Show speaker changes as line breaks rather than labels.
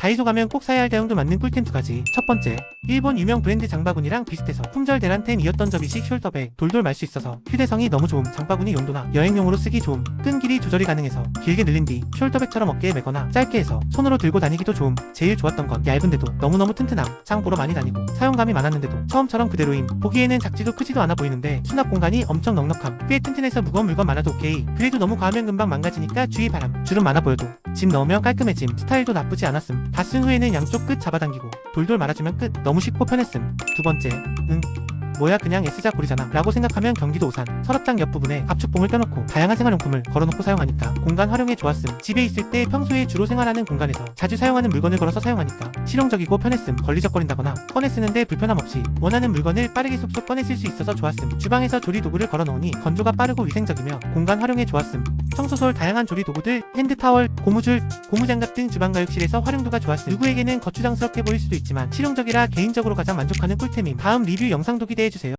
다이소 가면 꼭 사야 할 대용도 맞는 꿀템 두 가지. 첫 번째, 일본 유명 브랜드 장바구니랑 비슷해서 품절 대란템이었던 접이식 숄더백. 돌돌 말 수 있어서 휴대성이 너무 좋음. 장바구니 용도나 여행용으로 쓰기 좋음. 끈 길이 조절이 가능해서 길게 늘린 뒤 숄더백처럼 어깨에 메거나 짧게 해서 손으로 들고 다니기도 좋음. 제일 좋았던 건 얇은데도 너무너무 튼튼함. 장 보러 많이 다니고 사용감이 많았는데도 처음처럼 그대로임. 보기에는 작지도 크지도 않아 보이는데 수납 공간이 엄청 넉넉함. 꽤 튼튼해서 무거운 물건 많아도 오케이. 그래도 너무 과하면 금방 망가지니까 주의 바람. 주름 많아 보여도. 짐 넣으면 깔끔해짐. 스타일도 나쁘지 않았음 다쓴 후에는 양쪽 끝 잡아당기고 돌돌 말아주면 끝. 너무 쉽고 편했음. 두 번째 응. 뭐야 그냥 S자 고리잖아. 라고 생각하면 경기도 오산 서랍장 옆부분에 압축봉을 껴놓고 다양한 생활용품을 걸어놓고 사용하니까 공간 활용에 좋았음. 집에 있을 때 평소에 주로 생활하는 공간에서 자주 사용하는 물건을 걸어서 사용하니까 실용적이고 편했음. 걸리적거린다거나 꺼내 쓰는데 불편함 없이 원하는 물건을 빠르게 쏙쏙 꺼내 쓸 수 있어서 좋았음. 주방에서 조리 도구를 걸어놓으니 건조가 빠르고 위생적이며 공간 활용에 좋았음 청소솔 다양한 조리 도구들 핸드타월 고무줄 고무장갑 등 주방가육실에서 활용도가 좋았음 누구에게는 거추장스럽게 보일 수도 있지만 실용적이라 개인적으로 가장 만족하는 꿀템임 다음 리뷰 영상도 기대해주세요